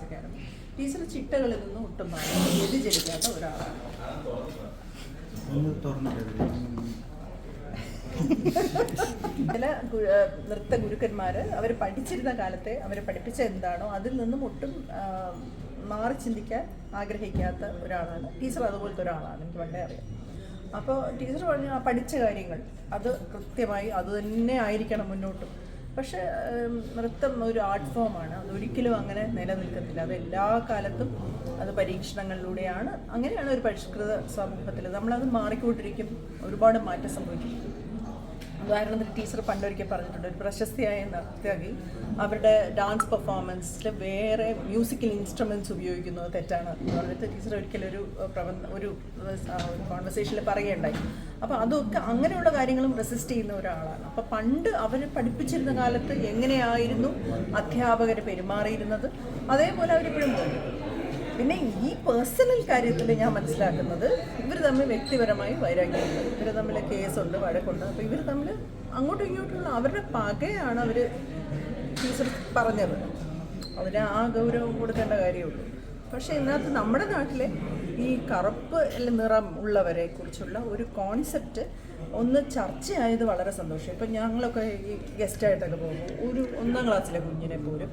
Academy teacher ചിട്ടകളിൽ നിന്നും ഒട്ടും വ്യതിചരിക്കാത്ത ഒരാളാണ്. ചില നൃത്ത ഗുരുക്കന്മാർ അവർ പഠിച്ചിരുന്ന കാലത്തെ അവരെ പഠിപ്പിച്ച എന്താണോ അതിൽ നിന്നും ഒട്ടും മാറി ചിന്തിക്കാൻ ആഗ്രഹിക്കാത്ത ഒരാളാണ്. ടീച്ചർ അതുപോലത്തെ ഒരാളാണ് എനിക്ക് വളരെ അറിയാം. അപ്പോൾ ടീച്ചർ പറഞ്ഞ ആ പഠിച്ച കാര്യങ്ങൾ അത് കൃത്യമായി അത് തന്നെ ആയിരിക്കണം മുന്നോട്ടും. പക്ഷേ നൃത്തം ഒരു ആർട്ട് ഫോമാണ് അതൊരിക്കലും അങ്ങനെ നിലനിൽക്കത്തില്ല. അത് എല്ലാ കാലത്തും അത് പരീക്ഷണങ്ങളിലൂടെയാണ്. അങ്ങനെയാണ് ഒരു പരിഷ്കൃത സമൂഹത്തിൽ നമ്മളത് മാറിക്കൊണ്ടിരിക്കും. ഒരുപാട് മാറ്റം സംഭവിക്കും. ഉദാഹരണത്തിന് ടീച്ചർ പണ്ടൊരിക്കൽ പറഞ്ഞിട്ടുണ്ട് ഒരു പ്രശസ്തിയായ നർത്തകി അവരുടെ ഡാൻസ് പെർഫോമൻസിൽ വേറെ മ്യൂസിക്കൽ ഇൻസ്ട്രുമെന്റ്സ് ഉപയോഗിക്കുന്നത് തെറ്റാണ് എന്ന് പറഞ്ഞിട്ട് ടീച്ചർ ഒരിക്കലും ഒരു പ്രബന്ധ ഒരു കോൺവെർസേഷനിൽ പറയുകയുണ്ടായി. അപ്പോൾ അതൊക്കെ അങ്ങനെയുള്ള കാര്യങ്ങളും റെസിസ്റ്റ് ചെയ്യുന്ന ഒരാളാണ്. അപ്പോൾ പണ്ട് അവർ പഠിപ്പിച്ചിരുന്ന കാലത്ത് എങ്ങനെയായിരുന്നു അധ്യാപകർ പെരുമാറിയിരുന്നത്? അതേപോലെ അവരിപ്പോഴും പിന്നെ ഈ പേഴ്സണൽ കാര്യത്തിൽ ഞാൻ മനസ്സിലാക്കുന്നത് ഇവർ തമ്മിൽ വ്യക്തിപരമായി വൈരാഗ്യമുണ്ട്. ഇവർ തമ്മിൽ കേസുണ്ട് വഴക്കുണ്ട്. അപ്പോൾ ഇവർ തമ്മിൽ അങ്ങോട്ടും ഇങ്ങോട്ടുള്ള അവരുടെ പകയാണ് അവർ ടീച്ചർ പറഞ്ഞത്. അതിന് ആ ഗൗരവം കൊടുക്കേണ്ട കാര്യമുള്ളൂ. പക്ഷേ ഇതിനകത്ത് നമ്മുടെ നാട്ടിലെ ഈ കറുപ്പ് നിറം ഉള്ളവരെ കുറിച്ചുള്ള ഒരു കോൺസെപ്റ്റ് ഒന്ന് ചർച്ചയായത് വളരെ സന്തോഷം. ഇപ്പം ഞങ്ങളൊക്കെ ഈ ഗസ്റ്റായിട്ടൊക്കെ പോകുമ്പോൾ ഒരു ഒന്നാം ക്ലാസ്സിലെ കുഞ്ഞിനെ പോലും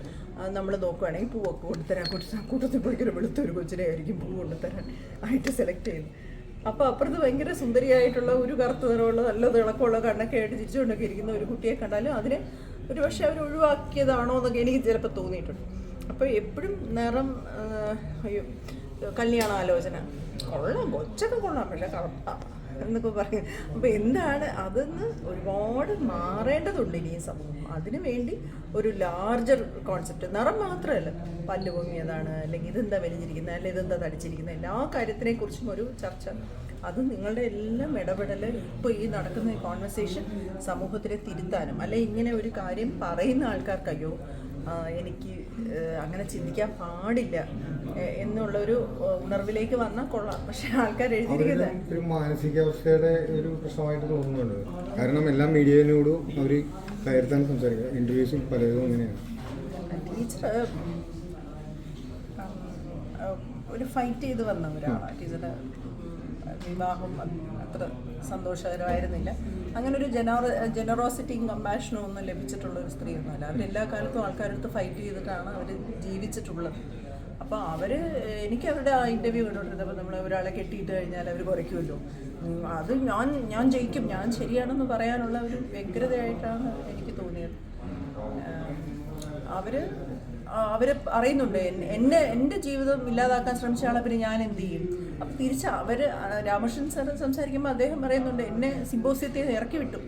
നമ്മൾ നോക്കുകയാണെങ്കിൽ പൂവൊക്കെ കൊണ്ടുതരാൻ കൊച്ചു കൂട്ടത്തിൽ പോയിക്കൊരു വെളുത്തൊരു കൊച്ചിനെ ആയിരിക്കും പൂ കൊണ്ടുതരാൻ ആയിട്ട് സെലക്ട് ചെയ്യുന്നത് അപ്പോൾ അപ്പുറത്ത് ഭയങ്കര സുന്ദരിയായിട്ടുള്ള ഒരു കറുത്ത നിറമുള്ള നല്ല തിളക്കമുള്ള കണ്ണൊക്കെ ആയിട്ട് ചിരിച്ചുകൊണ്ടൊക്കെ ഇരിക്കുന്ന ഒരു കുട്ടിയെ കണ്ടാലും അതിനെ ഒരു പക്ഷേ അവർ ഒഴിവാക്കിയതാണോ എന്നൊക്കെ എനിക്ക് ചിലപ്പോൾ തോന്നിയിട്ടുണ്ട്. അപ്പോൾ എപ്പോഴും നിറം കല്യാണ ആലോചന കൊള്ളാം കൊച്ചൊക്കെ കൊള്ളാം പക്ഷേ കറുപ്പ. എന്നൊക്കെ പറയും. അപ്പോൾ എന്താണ്? അതെന്ന് ഒരുപാട് മാറേണ്ടതുണ്ട് ഇനി സമൂഹം. അതിനു വേണ്ടി ഒരു ലാർജർ കോൺസെപ്റ്റ് നിറം മാത്രമല്ല. പല്ല് പൊങ്ങിയതാണ് അല്ലെങ്കിൽ ഇതെന്താ വലിഞ്ഞിരിക്കുന്നത് അല്ലെങ്കിൽ ഇതെന്താ തടിച്ചിരിക്കുന്നത് എല്ലാ കാര്യത്തിനെ കുറിച്ചും ഒരു ചർച്ച. അത് നിങ്ങളുടെ എല്ലാം ഇടപെടൽ ഇപ്പോൾ ഈ നടക്കുന്ന കോൺവെർസേഷൻ സമൂഹത്തിലെ തിരുത്താനും അല്ലെ ഇങ്ങനെ ഒരു കാര്യം പറയുന്ന ആൾക്കാർക്കയ്യോ എനിക്ക് അങ്ങനെ ചിന്തിക്കാൻ പാടില്ല. എന്നുള്ളൊരു ഉണർവിലേക്ക് വന്നാൽ കൊള്ളാം. പക്ഷെ ആൾക്കാർ എഴുതിയിരിക്കുന്നത് ഒരു മാനസികാവസ്ഥയുടെ ഒരു പ്രശ്നമായിട്ട് തോന്നുന്നുണ്ട്. കാരണം എല്ലാ മീഡിയയിലൂടും അവർ കയർത്താണ് സംസാരിക്കുക. ഇന്റർവ്യൂസും പലതും അങ്ങനെയാണ് ടീച്ചർ ഒരു ഫൈറ്റ് ചെയ്ത് വന്ന ഒരാളാണ് ടീച്ചറുടെ വിവാഹം അത്ര സന്തോഷകരമായിരുന്നില്ല. അങ്ങനെ ഒരു ജനറ ജനറോസിറ്റിയും കമ്പാഷനും ഒന്നും ലഭിച്ചിട്ടുള്ള ഒരു സ്ത്രീയൊന്നുമല്ല. അവരെല്ലാ കാലത്തും ആൾക്കാരടുത്ത് ഫൈറ്റ് ചെയ്തിട്ടാണ് അവർ ജീവിച്ചിട്ടുള്ളത്. അപ്പോൾ അവർ എനിക്ക് അവരുടെ ആ ഇന്റർവ്യൂ കണ്ടുകൊണ്ടിരുന്നപ്പോൾ നമ്മൾ ഒരാളെ കെട്ടിയിട്ട് കഴിഞ്ഞാൽ അവർ കുറയ്ക്കുമല്ലോ. അത് ഞാൻ ഞാൻ ജയിക്കും. ഞാൻ ശരിയാണെന്ന് പറയാനുള്ള ഒരു വ്യഗ്രതയായിട്ടാണ് എനിക്ക് തോന്നിയത്. അവർ അവർ അറിയുന്നുണ്ട് എന്നെ എന്റെ ജീവിതം ഇല്ലാതാക്കാൻ ശ്രമിച്ച ആളെ പിന്നെ ഞാൻ എന്ത് ചെയ്യും? അപ്പം തിരിച്ച് അവർ രാമകൃഷ്ണൻ സാർ സംസാരിക്കുമ്പോൾ അദ്ദേഹം പറയുന്നുണ്ട് എന്നെ സിമ്പോസിയത്തിൽ ഇറക്കി വിട്ടു.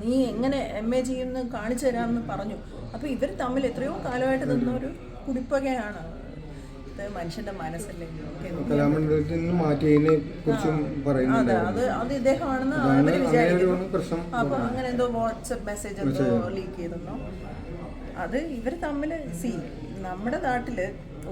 നീ എങ്ങനെ എം എ ചെയ്യുമെന്ന് കാണിച്ചു തരാമെന്ന് പറഞ്ഞു. അപ്പോൾ ഇവർ തമ്മിൽ എത്രയോ കാലമായിട്ട് നിന്ന ഒരു കുടിപ്പകയാണ് മനസ്സല്ലേ? മാറ്റിയതിനെ അതെ അത് അത് ഇദ്ദേഹമാണെന്ന് അതാണ് അവർ അങ്ങനെ വിചാരിക്കുന്നു. അപ്പൊ അങ്ങനെ എന്തോ വാട്സപ്പ് മെസ്സേജ് എന്തോ ലീക്ക് ചെയ്തെന്നോ അത് ഇവർ തമ്മിൽ സി നമ്മുടെ നാട്ടിൽ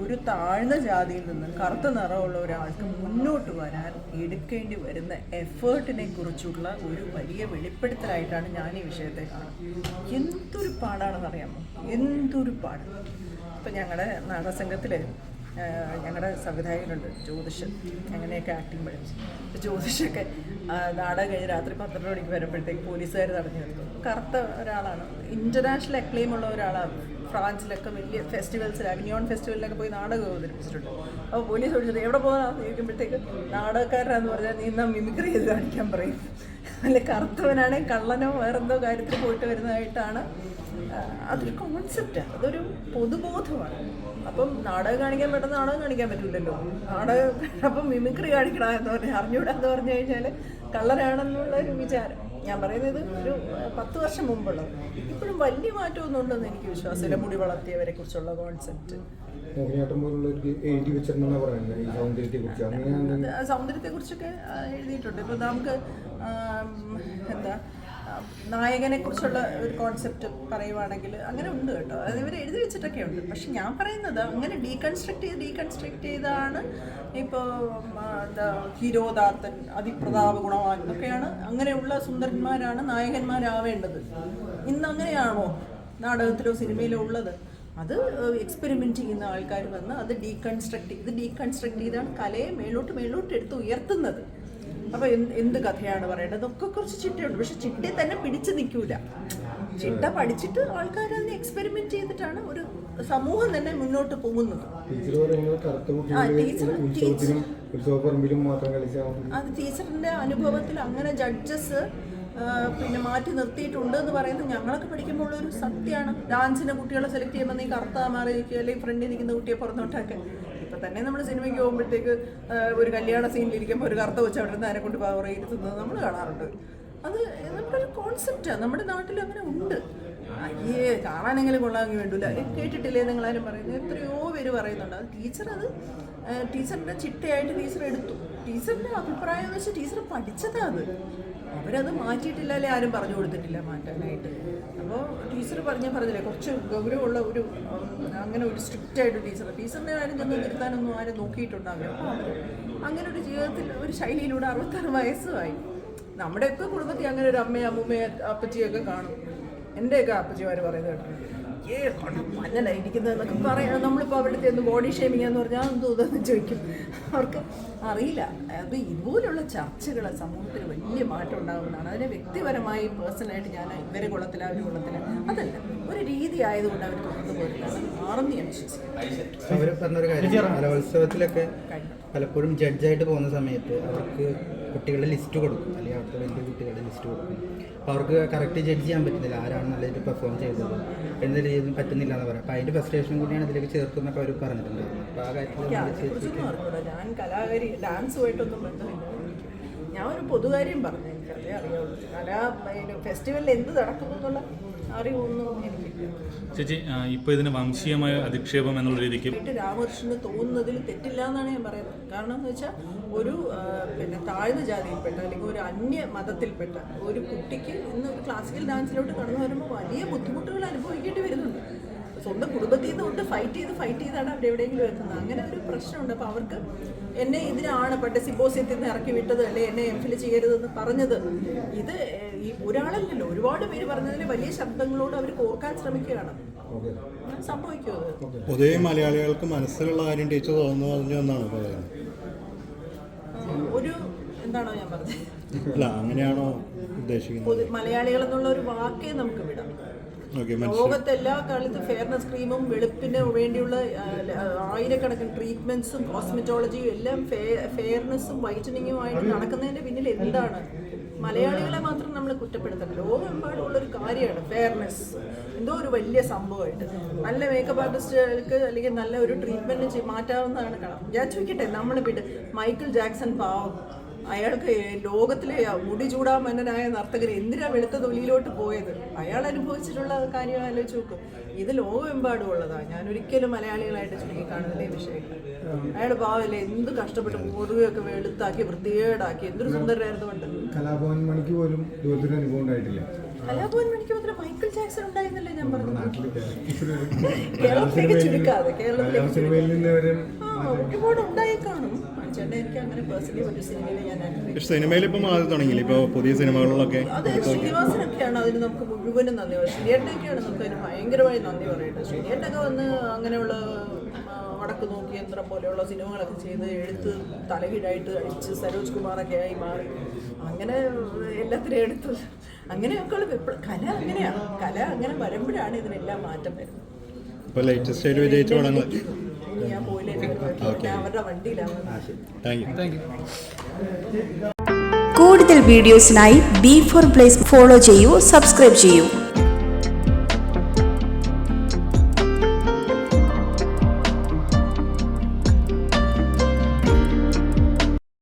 ഒരു താഴ്ന്ന ജാതിയിൽ നിന്ന് കറുത്ത നിറമുള്ള ഒരാൾക്ക് മുന്നോട്ട് വരാൻ എടുക്കേണ്ടി വരുന്ന എഫേർട്ടിനെ കുറിച്ചുള്ള ഒരു വലിയ വെളിപ്പെടുത്തലായിട്ടാണ് ഞാൻ ഈ വിഷയത്തെ കാണുന്നത്. എന്തൊരു പാടാണെന്ന് അറിയാമോ എന്തൊരു പാട്. ഇപ്പം ഞങ്ങളുടെ നാടകസംഘത്തിൽ ഞങ്ങളുടെ സംവിധായകനുണ്ട് ജ്യോതിഷൻ. അങ്ങനെയൊക്കെ ആക്ടിങ് പഠിച്ചു ജ്യോതിഷൊക്കെ നാടകം കഴിഞ്ഞ് രാത്രി പന്ത്രണ്ട് മണിക്ക് വരുമ്പോഴത്തേക്ക് പോലീസുകാർ തടഞ്ഞു നിർത്തും. കറുത്ത ഒരാളാണ്. ഇന്റർനാഷണൽ അക്ലെയിം ഉള്ള ഒരാളാണ്. ഫ്രാൻസിലൊക്കെ വലിയ ഫെസ്റ്റിവൽസിൽ അഗ്നിയോൺ ഫെസ്റ്റിവലിലൊക്കെ പോയി നാടകം അവതരിപ്പിച്ചിട്ടുണ്ട്. അപ്പോൾ പോലീസ് ചോദിച്ചിട്ട് എവിടെ പോകാനാന്ന് ചോദിക്കുമ്പോഴത്തേക്ക് നാടകക്കാരനാന്ന് പറഞ്ഞാൽ നീ എന്നാൽ മിമിക്രി ചെയ്ത് കാണിക്കാൻ പറയും? അല്ലെ കറുത്തവനാണെങ്കിൽ കള്ളനോ വേറെന്തോ കാര്യത്തിൽ പോയിട്ട് വരുന്നതായിട്ടാണ് അതൊരു കോൺസെപ്റ്റാണ് അതൊരു പൊതുബോധമാണ്. അപ്പം നാടകം കാണിക്കാൻ പെട്ടെന്ന് നാടകം കാണിക്കാൻ പറ്റില്ലല്ലോ നാടകം അപ്പം മിമിക്രി കാണിക്കണം എന്ന് പറഞ്ഞാൽ അറിഞ്ഞൂടാന്ന് പറഞ്ഞു കഴിഞ്ഞാൽ കള്ളരാണെന്നുള്ള ഒരു വിചാരം. ഞാൻ പറയുന്നത് ഒരു പത്ത് വർഷം മുമ്പുള്ളത്. ഇപ്പോഴും വലിയ മാറ്റമൊന്നും ഉണ്ടെന്ന് എനിക്ക് വിശ്വാസമില്ല. മുടി വളർത്തിയവരെ കുറിച്ചുള്ള കോൺസെപ്റ്റ് സൗന്ദര്യത്തെ കുറിച്ചൊക്കെ എഴുതിയിട്ടുണ്ട്. ഇപ്പൊ നമുക്ക് എന്താ നായകനെ കുറിച്ചുള്ള ഒരു കോൺസെപ്റ്റ് പറയുവാണെങ്കിൽ അങ്ങനെ ഉണ്ട് കേട്ടോ. അത് ഇവർ എഴുതി വെച്ചിട്ടൊക്കെ ഉണ്ട്. പക്ഷെ ഞാൻ പറയുന്നത് അങ്ങനെ ഡീകൺസ്ട്രക്ട് ചെയ്ത് ഡീകൺസ്ട്രക്ട് ചെയ്താണ് ഇപ്പോൾ എന്താ ഹീരോദാത്തൻ അതിപ്രതാപ ഗുണവാൻ ഒക്കെയാണ് അങ്ങനെയുള്ള സുന്ദരന്മാരാണ് നായകന്മാരാവേണ്ടത്. ഇന്ന് അങ്ങനെയാണോ നാടകത്തിലോ സിനിമയിലോ ഉള്ളത്? അത് എക്സ്പെരിമെന്റ് ചെയ്യുന്ന ആൾക്കാർ വന്ന് അത് ഡീകൺസ്ട്രക്ട് ഇത് ഡീകൺസ്ട്രക്ട് ചെയ്താണ് കലയെ മേലോട്ട് മേലോട്ട് എടുത്ത് ഉയർത്തുന്നത്. അപ്പോൾ എന്ത് കഥയാണ് പറയേണ്ടത്? ഒക്കെ കുറച്ച് ചിട്ടയുണ്ട്. പക്ഷെ ചിട്ടയെ തന്നെ പിടിച്ചു നിൽക്കൂല. ചിട്ട പഠിച്ചിട്ട് ആൾക്കാർ അതിനെ എക്സ്പെരിമെന്റ് ചെയ്തിട്ടാണ് ഒരു സമൂഹം തന്നെ മുന്നോട്ട് പോകുന്നത്. അത് ടീച്ചറിന്റെ അനുഭവത്തിൽ അങ്ങനെ ജഡ്ജസ് പിന്നെ മാറ്റി നിർത്തിയിട്ടുണ്ട് എന്ന് പറയുന്നത് ഞങ്ങളൊക്കെ പഠിക്കുമ്പോൾ ഒരു സത്യമാണ്. ഡാൻസിന് കുട്ടികളെ സെലക്ട് ചെയ്യുമ്പോൾ നീ കറുത്ത മാറി അല്ലെങ്കിൽ ഫ്രണ്ടിൽ നിൽക്കുന്ന കുട്ടിയെ പുറത്തോട്ടൊക്കെ. ഇപ്പം തന്നെ നമ്മൾ സിനിമയ്ക്ക് പോകുമ്പോഴത്തേക്ക് ഒരു കല്യാണ സീനിലിരിക്കുമ്പോൾ ഒരു കറുത്ത വെച്ച് അവിടെ നിന്ന് അതിനെ കൊണ്ട് പവർ ഇരുത്തുന്നത് നമ്മൾ കാണാറുണ്ട്. അത് നമ്മുടെ ഒരു കോൺസെപ്റ്റാണ് നമ്മുടെ നാട്ടിൽ അങ്ങനെ ഉണ്ട്. അയ്യേ കാണാനെങ്കിലും കൊള്ളാമെങ്കിൽ വേണ്ടൂല. ഏ, കേട്ടിട്ടില്ലേ നിങ്ങളാരും പറയുന്നത്? എത്രയോ പേര് പറയുന്നുണ്ട്. അത് ടീച്ചർ അത് ടീച്ചറിന്റെ ചിട്ടയായിട്ട് ടീച്ചർ എടുത്തു. ടീച്ചറിന്റെ അഭിപ്രായം എന്ന് വെച്ചാൽ ടീച്ചർ പഠിച്ചതാ അത്. അവരത് മാറ്റിയിട്ടില്ല അല്ലെ ആരും പറഞ്ഞു കൊടുത്തിട്ടില്ല മാറ്റാനായിട്ട്. അപ്പോൾ ടീച്ചർ പറഞ്ഞ പറഞ്ഞില്ലേ കുറച്ച് ഗൗരവമുള്ള ഒരു അങ്ങനെ ഒരു സ്ട്രിക്റ്റ് ആയിട്ട് ടീച്ചർ ടീച്ചറിനെ ആരും ചെന്ന് നിർത്താനൊന്നും ആരും നോക്കിയിട്ടുണ്ടാവില്ല. അപ്പോൾ അവർ അങ്ങനെ ഒരു ജീവിതത്തിൽ ഒരു ശൈലിയിലൂടെ അറുപത്താറ് വയസ്സുമായി. നമ്മുടെയൊക്കെ കുടുംബത്തിൽ അങ്ങനെ ഒരു അമ്മയും അമ്മൂമ്മയും അപ്പച്ചിയൊക്കെ കാണും. എന്റെയൊക്കെ അപ്പച്ചിമാർ പറയുന്നത് കേട്ടിട്ടുണ്ട്. ഏ മഞ്ഞല ഇരിക്കുന്നതെന്നൊക്കെ പറയാം. നമ്മളിപ്പോൾ അവിടുത്തെ ഒന്ന് ബോഡി ഷേമിങ് എന്ന് പറഞ്ഞാൽ എന്തോ ഇതെന്ന് ചോദിക്കും. അവർക്ക് അറിയില്ല. അത് ഇതുപോലുള്ള ചർച്ചകൾ സമൂഹത്തിൽ വലിയ മാറ്റം ഉണ്ടാകുന്നതാണ്. അതിനെ വ്യക്തിപരമായി പേഴ്സണലായിട്ട് ഞാൻ ഇവരെ കുളത്തിൽ അവർ കുളത്തിൽ അതല്ല. ഒരു രീതി ആയതുകൊണ്ട് അവർ തുറന്നു അത് മാറുന്നു ഞാൻ വിശ്വസിക്കുന്നു. കലോത്സവത്തിലൊക്കെ പലപ്പോഴും ജഡ്ജായിട്ട് പോകുന്ന സമയത്ത് അവർക്ക് കുട്ടികളുടെ ലിസ്റ്റ് കൊടുക്കും. അല്ലെങ്കിൽ അവിടുത്തെ വലിയ കുട്ടികളുടെ ലിസ്റ്റ് കൊടുക്കും. അപ്പോൾ അവർക്ക് കറക്റ്റ് ജഡ്ജ് ചെയ്യാൻ പറ്റുന്നില്ല. ആരാണ് നല്ല രീതിയിൽ പെർഫോം ചെയ്തത്. എന്ന രീതിയിൽ പറ്റുന്നില്ല എന്ന് പറയാം. അപ്പൊ അതിന്റെ ഫ്രസ്ട്രേഷൻ കൂടിയാണ് ഇതിലേക്ക് ചേർക്കുന്നൊക്കെ അവർ പറഞ്ഞിട്ടുണ്ട്. അപ്പോൾ ആ കാര്യത്തിൽ എനിക്ക് ഞാൻ കലാകാരി ഡാൻസുമായിട്ടൊന്നും ബന്ധമില്ല ഞാൻ ഒരു പൊതുകാര്യം പറഞ്ഞു. എനിക്കതേ അറിയാവുള്ളൂ കലാ ഫെസ്റ്റിവലിൽ എന്ത് നടക്കുന്നു എന്നുള്ള അറിവൊന്നും എനിക്കില്ല ചേച്ചി ഇപ്പോൾ ഇതിന് വംശീയമായ അധിക്ഷേപം എന്നുള്ള രീതിക്ക് രാമകൃഷ്ണന് തോന്നുന്നതിൽ തെറ്റില്ല എന്നാണ് ഞാൻ പറയുന്നത്. കാരണം എന്ന് വെച്ചാൽ ഒരു പിന്നെ താഴ്ന്ന ജാതിയിൽപ്പെട്ട അല്ലെങ്കിൽ ഒരു അന്യ മതത്തിൽപ്പെട്ട ഒരു കുട്ടിക്ക് ഇന്ന് ക്ലാസിക്കൽ ഡാൻസിലോട്ട് കടന്നു വരുമ്പോൾ വലിയ ബുദ്ധിമുട്ടുകൾ അനുഭവിക്കേണ്ടി വരുന്നുണ്ട്. സ്വന്തം കുടുംബത്തിൽ നിന്നുകൊണ്ട് ഫൈറ്റ് ചെയ്ത് ഫൈറ്റ് ചെയ്താണ് അവിടെ എവിടെയെങ്കിലും എത്തുന്നത്. അങ്ങനെ ഒരു പ്രശ്നമുണ്ട്. അപ്പോൾ അവർക്ക് എന്നെ ഇതിനാണ് പണ്ട് സിബോസിയത്തിൽ നിന്ന് ഇറക്കി വിട്ടത് അല്ലെ? എന്നെ എം ഫിൽ ചെയ്യരുതെന്ന് പറഞ്ഞത്. ഇത് ഈ ഒരാളല്ലല്ലോ. ഒരുപാട് പേര് പറഞ്ഞതിൽ വലിയ ശബ്ദങ്ങളോട് അവർ കോർക്കാൻ ശ്രമിക്കുകയാണ്. സംഭവിക്കും അത്? പൊതുവെ മലയാളികൾക്ക് മനസ്സിലുള്ള കാര്യം ടീച്ചർ തോന്നുന്നു പറഞ്ഞു എന്നാണ് പറയുന്നത്. ഒരു എന്താണോ ഞാൻ പറഞ്ഞത്? അല്ല അങ്ങനെയാണോ ഉദ്ദേശിക്കുന്നത്? മലയാളികൾ എന്നുള്ള ഒരു വാക്കേ നമുക്ക് വിടാം. ലോകത്തെ എല്ലാ കാലത്തും ഫെയർനെസ് ക്രീമും വെളുപ്പിന് വേണ്ടിയുള്ള ആയിരക്കണക്കിന് ട്രീറ്റ്മെന്റ്സും കോസ്മെറ്റോളജിയും എല്ലാം ഫെയർനെസ്സും വൈറ്റനിങ്ങും ആയിട്ട് നടക്കുന്നതിന്റെ പിന്നിൽ എന്താണ്? മലയാളികളെ മാത്രം നമ്മൾ കുറ്റപ്പെടുത്തണം. ലോകമെമ്പാടുള്ള ഒരു കാര്യമാണ് ഫെയർനെസ് എന്തോ ഒരു വലിയ സംഭവമായിട്ട്. നല്ല മേക്കപ്പ് ആർട്ടിസ്റ്റുകൾക്ക് അല്ലെങ്കിൽ നല്ല ഒരു ട്രീറ്റ്മെന്റ് മാറ്റാവുന്നതാണ് കാണാം ഞാൻ ചോദിക്കട്ടെ നമ്മൾ പിന്നെ മൈക്കിൾ ജാക്സൺ പാവം. അയാൾക്ക് ലോകത്തിലെ മുടി ചൂടാ മന്നനായ നർത്തകർ എന്തിനാ വെളുത്ത തൊലിയിലോട്ട് പോയത്? അയാൾ അനുഭവിച്ചിട്ടുള്ള കാര്യം ആലോചിച്ച് നോക്കും. ഇത് ലോകമെമ്പാടും ഉള്ളതാണ് ഞാൻ ഒരിക്കലും മലയാളികളായിട്ട് ചുരുക്കി കാണുന്നില്ല ഈ വിഷയങ്ങൾ. അയാൾ പാവല്ലേ എന്ത് കഷ്ടപ്പെട്ട് മുറിവൊക്കെ വെളുത്താക്കി വൃത്തികേടാക്കി എന്തൊരു സുന്ദരമായിരുന്നു കൊണ്ട് കലാഭവൻ മണിക്ക് പോലും ഇതുപോലത്തെ അനുഭവം ഉണ്ടായിട്ടില്ല. കലാഭവൻ മണിക്ക് മാത്രം മൈക്കിൾ ജാക്സൺ ഉണ്ടായിരുന്നില്ലേ. ഞാൻ നമ്മുടെ പറഞ്ഞു നാട്ടിൽ കേരളത്തിലേക്ക് ചുരുക്കാതെ മലയാളം കേരളത്തിലേക്ക് സിനിമയിൽ നിന്ന് വരെ ആ ഒരുപാട് ഉണ്ടായി കാണും. ചേട്ടാ എനിക്ക് അങ്ങനെ പേഴ്സണലി ഒരു സിനിമയിൽ ഞാൻ അനുഭവിച്ചു സിനിമയിൽ ഇപ്പം മാറി തുടങ്ങിയില്ല? ഇപ്പോൾ പുതിയ സിനിമകളിലൊക്കെ അത് ശ്രീനിവാസനൊക്കെയാണ് അതിന് നമുക്ക് മുഴുവനും നന്ദി പറയുന്നത് ശ്രീയേട്ടനൊക്കെയാണ് നമുക്ക് അതിന് ഭയങ്കരമായി നന്ദി പറയേണ്ടത് ശ്രീയേട്ടൊക്കെ വന്ന് അങ്ങനെയുള്ള വടക്ക് നോക്കി യന്ത്രം പോലെയുള്ള സിനിമകളൊക്കെ ചെയ്ത് എഴുത്ത് തലകീഴായിട്ട് അടിച്ച് സരോജ് കുമാറൊക്കെ ആയി മാറി. അങ്ങനെ എല്ലാത്തിനും എടുത്ത് അങ്ങനെയൊക്കെ വിപ്ല- കല അങ്ങനെയാണ് കല അങ്ങനെ വരുമ്പോഴാണ് ഇതിനെല്ലാം മാറ്റം വരുന്നത്. ഞാൻ പോയില്ലേ അവരുടെ വണ്ടിയിലാണ് കൂടുതൽ വീഡിയോസിനായി ബി ഫോർ പ്ലേസ് ഫോളോ ചെയ്യൂ സബ്സ്ക്രൈബ് ചെയ്യൂ.